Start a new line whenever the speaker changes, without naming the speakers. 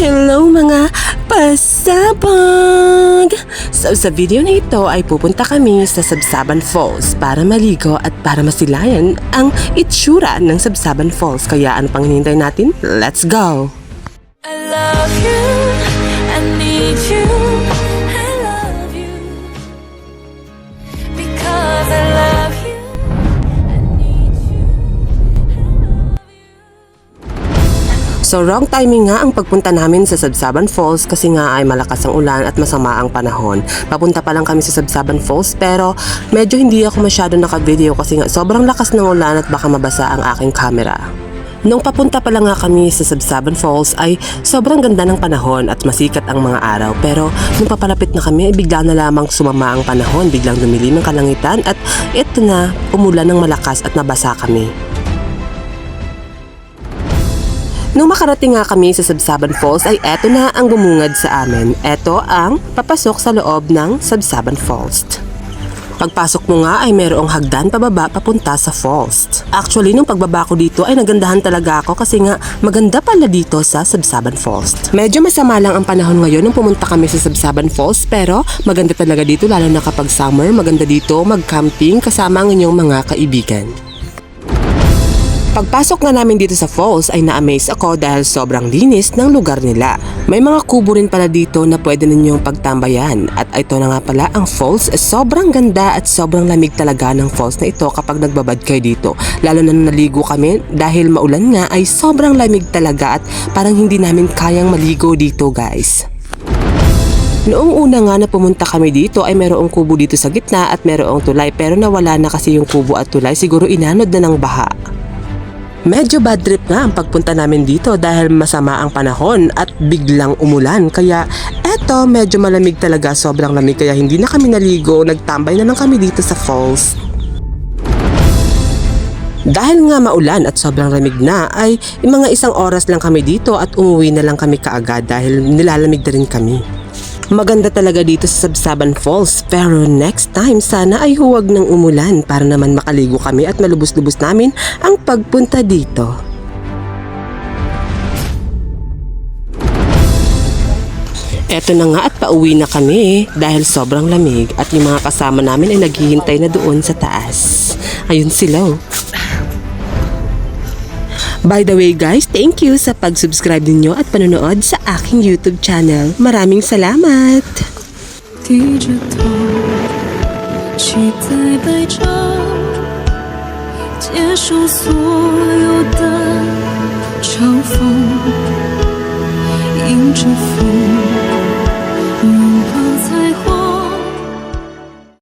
Hello mga pasabog! So sa video na ito ay pupunta kami sa Sabsaban Falls para maligo at para masilayan ang itsura ng Sabsaban Falls. Kaya ano pang hinihintay natin? Let's go!
I love you,
So wrong timing nga ang pagpunta namin sa Sabsaban Falls kasi nga ay malakas ang ulan at masama ang panahon. Papunta pa lang kami sa Sabsaban Falls pero medyo hindi ako masyado naka-video kasi nga sobrang lakas ng ulan at baka mabasa ang aking camera. Nung papunta pa lang nga kami sa Sabsaban Falls ay sobrang ganda ng panahon at masikat ang mga araw pero nung papalapit na kami ay bigla na lamang sumama ang panahon, biglang dumilim ang kalangitan at ito na umulan ng malakas at nabasa kami. Nung makarating nga kami sa Sabsaban Falls ay eto na ang bumungad sa amin. Eto ang papasok sa loob ng Sabsaban Falls. Pagpasok mo nga ay mayroong hagdan pababa papunta sa falls. Actually, nung pagbaba ko dito ay nagandahan talaga ako kasi nga maganda pala dito sa Sabsaban Falls. Medyo masama lang ang panahon ngayon nung pumunta kami sa Sabsaban Falls pero maganda talaga dito lalo na kapag summer. Maganda dito mag-camping kasama ang inyong mga kaibigan. Pagpasok nga namin dito sa falls ay na-amaze ako dahil sobrang linis ng lugar nila. May mga kubo rin pala dito na pwede ninyong pagtambayan at ito na nga pala ang falls. Sobrang ganda at sobrang lamig talaga ng falls na ito kapag nagbabad kayo dito. Lalo na naligo kami dahil maulan nga ay sobrang lamig talaga at parang hindi namin kayang maligo dito guys. Noong una nga na pumunta kami dito ay merong kubo dito sa gitna at merong tulay pero nawala na kasi yung kubo at tulay siguro inanod na ng baha. Medyo bad trip nga ang pagpunta namin dito dahil masama ang panahon at biglang umulan kaya eto medyo malamig talaga sobrang lamig kaya hindi na kami naligo nagtambay na lang kami dito sa falls. Dahil nga maulan at sobrang lamig na ay mga isang oras lang kami dito at umuwi na lang kami kaagad dahil nilalamig na rin kami. Maganda talaga dito sa Sabsaban Falls pero next time sana ay huwag ng umulan para naman makaligo kami at malubos-lubos namin ang pagpunta dito. Eto na nga at pauwi na kami dahil sobrang lamig at yung mga kasama namin ay naghihintay na doon sa taas. Ayun sila oh. By the way guys, thank you sa pag-subscribe ninyo at panonood sa aking YouTube channel. Maraming salamat!
低着头，期待白昼，接受所有的嘲讽，迎着风。